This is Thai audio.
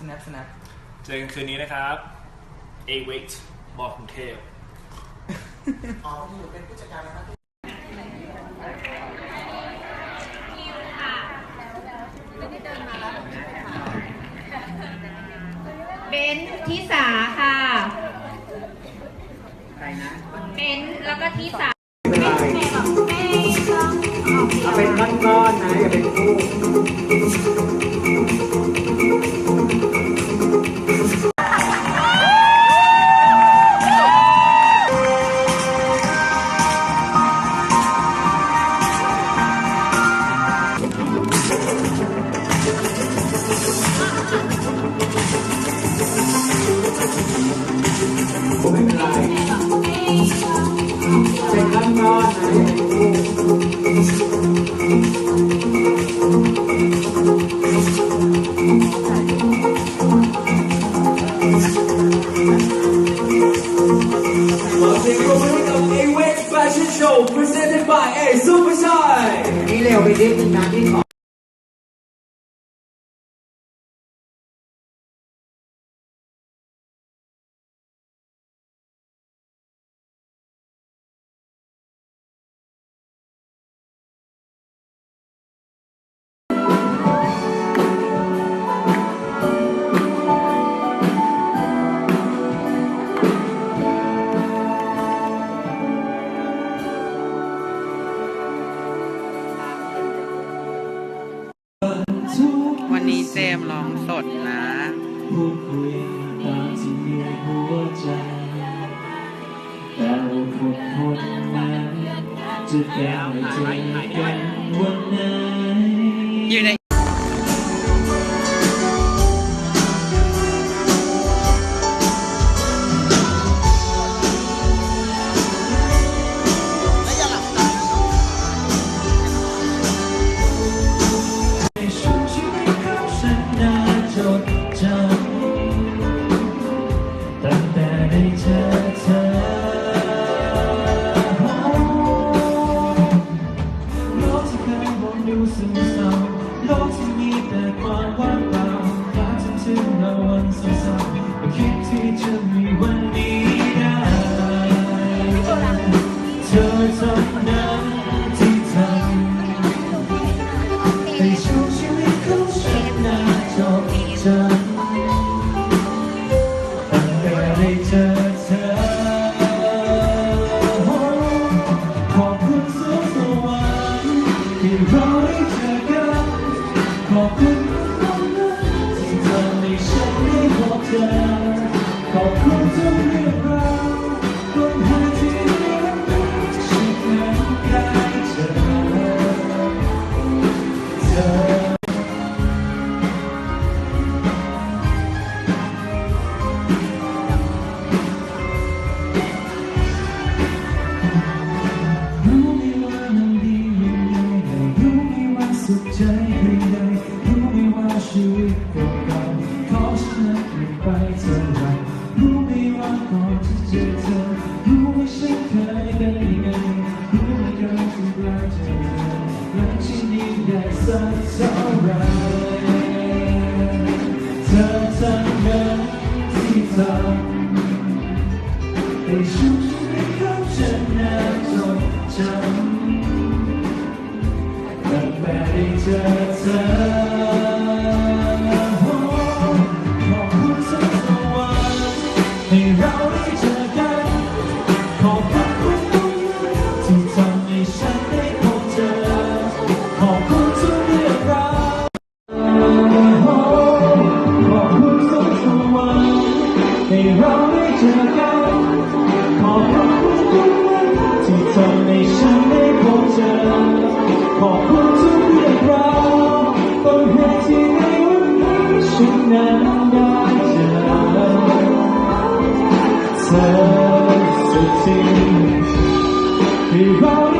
snap snap เจอกันคืนนี้นะครับ A Wait บอกกรุงเทพอ๋ออยู่เป็นผู้จัดการนะครับเดินมาแล้วเบนทิสาค่ะเบนแล้วก็ทิสา presented by A Super Shy นี่เร็วไปนิดนานนิดขอ เจมร้องสดนะพูดคุยตามที่ในหัวใจแต่ว่าคนคนนั้นจะได้เจอกันวันนั้น to me when 被深深的靠着那种掌，能摆着侧。 ให้เราได้เจอกัน ขอบคุณทุกวันที่ทำให้ฉันได้พบเจอ ขอบคุณทุกเรื่องราวต้นเหตุที่ในวันนี้ฉันนั้นได้เจอเธอสักที่เรา